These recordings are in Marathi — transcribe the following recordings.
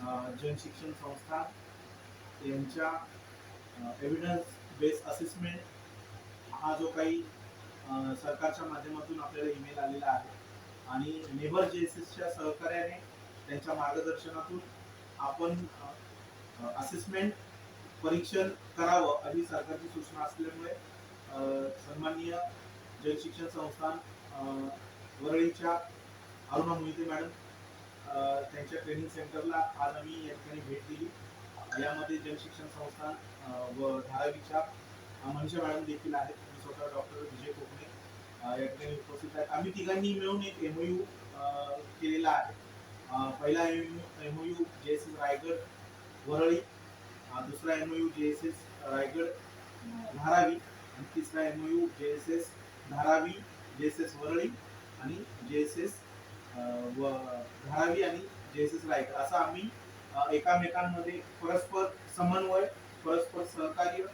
जनशिक्षण संस्था यांच्या एव्हिडन्स बेस असेसमेंट हा जो काही सरकारच्या माध्यमातून आपल्याला ईमेल आलेला आहे आणि नेबर जे एस एसच्या सहकार्याने त्यांच्या मार्गदर्शनातून आपण असेसमेंट परीक्षण करावं अशी सरकारची सूचना असल्यामुळे सन्माननीय जनशिक्षण संस्थान वरळीच्या अरुणा मोहिते मॅडम त्यांच्या ट्रेनिंग सेंटरला आज आम्ही या ठिकाणी भेट दिली. यामध्ये जनशिक्षण संस्थान व धारावीच्या मनीषा मॅडम देखील आहेत. स्वतः डॉक्टर विजय कोकणे या ठिकाणी उपस्थित आहेत. आम्ही तिघांनी मिळून एक एम यू केलेला आहे. पहिला M U J S S Raigad Worli दुसरा M U J S S Raigad Dharavi आणि तिसरा M U J S S Dharavi J S S Worli आणि जे एस एस व धारावी आणि जे एस असं आम्ही एकामेकांमध्ये परस्पर समन्वय परस्पर सहकार्य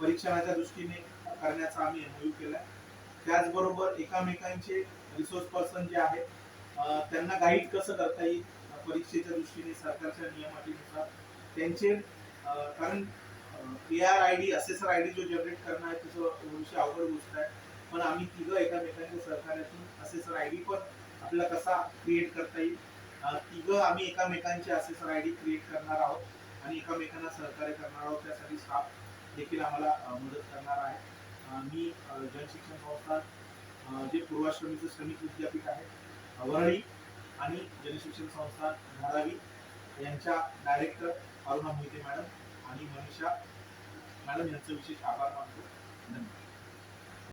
परीक्षणाच्या दृष्टीने करण्याचा आम्ही एमओयू केला त्याचबरोबर एकामेकांचे रिसोर्स पर्सन जे आहेत त्यांना गाईड कसं करता येईल परीक्षेच्या दृष्टीने सरकारच्या नियमाटीनुसार त्यांचे कारण A R I D assessor I D जो जनरेट करणं आहे त्याचं थोडीशी अवघड गोष्ट आहे. पण आम्ही तिघं एकामेकांच्या सहकार्यातून असेसर आय डी पण आपला कसा क्रिएट करता येईल? तिघं आम्ही एकामेकांची असेसर आय डी क्रिएट करणार आहोत आणि एकामेकांना सहकार्य करणार आहोत. त्यासाठी स्टाफ देखील आम्हाला मदत करणार आहे. मी जनशिक्षण संस्था जे पूर्वाश्रमीचं श्रमिक विद्यापीठ आहे वरळी आणि जनशिक्षण संस्था धारावी यांच्या डायरेक्टर अरुणा मोहिते मॅडम आणि मनीषा मॅडम यांचं विशेष आभार मानतो. धन्यवाद.